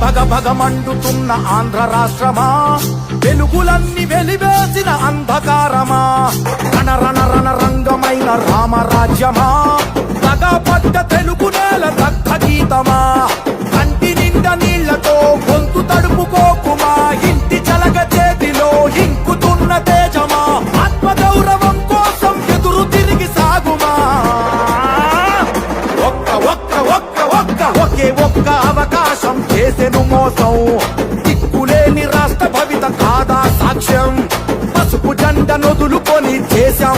భగ భగ మండుతున్న ఆంధ్ర రాష్ట్రమా? వెలుగులన్నీ వెలివేసిన అంధకారమా? రణ రణ రణ రంగమైన రామరాజ్యమా? దగ తెలుగు నేల దగ్ధ గీతమా? నొదులుకొని చేశాం తప్పు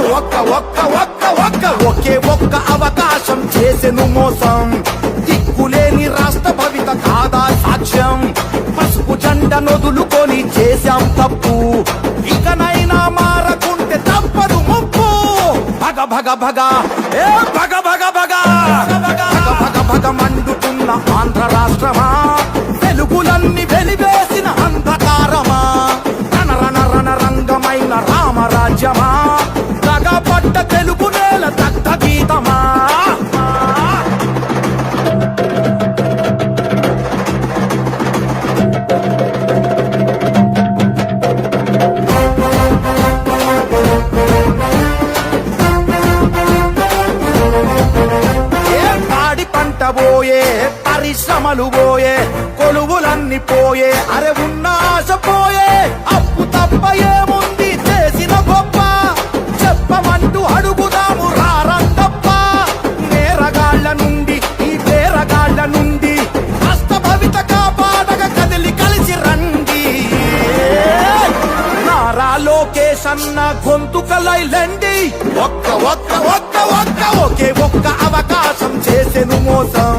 ఒక్క ఒక్క ఒక్క ఒక్క ఒకే ఒక్క అవకాశం చేసెను మోసం. దిక్కులేని రాష్ట్ర భవిత కాదా సాక్ష్యం. పసుపు జెండ నొదులుకొని చేశాం తప్పు. ఇకనైనా మారకుంటే తప్పదు ముప్పు. భగ భగ భగ. ఏ భగ భగ. అన్న గొంతుకలైలండి ఒక్క ఒక్క ఒక్క ఒక్క ఒకే ఒక్క అవకాశం చేసెను మోసం.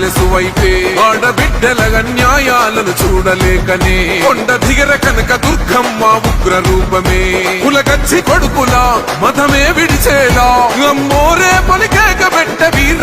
నీ ప్యాలెసు వైపే ఆడబిడ్డల అన్యాయాలను చూడలేకనే కొండ దిగర కనుక దుర్గమ్మ ఉగ్ర రూపమే కులకచ్చి కొడుకులా మతమే విడిచేలా. అమ్మోరే పలికేక పెట్ట వీర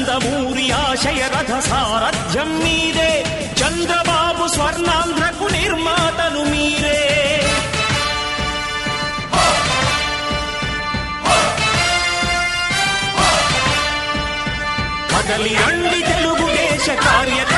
నందమూరి ఆశయ రథ సారథ్యం మీరే చంద్రబాబు స్వర్ణాంధ్రకు నిర్మాతను మీరే. కదలి రండి తెలుగుదేశ కార్యక్రమం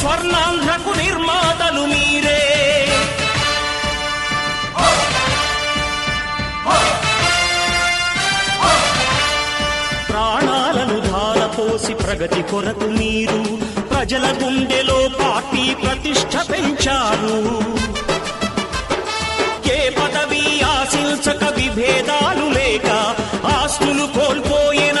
స్వర్ణాంధ్రకు నిర్మాతలు మీరే. ప్రాణాలను ధారపోసి ప్రగతి కొరకు మీరు ప్రజల గుండెలో పార్టీ ప్రతిష్ట పెంచారు. ఏ పదవి ఆశించక విభేదాలు లేక ఆస్తులు కోల్పోయిన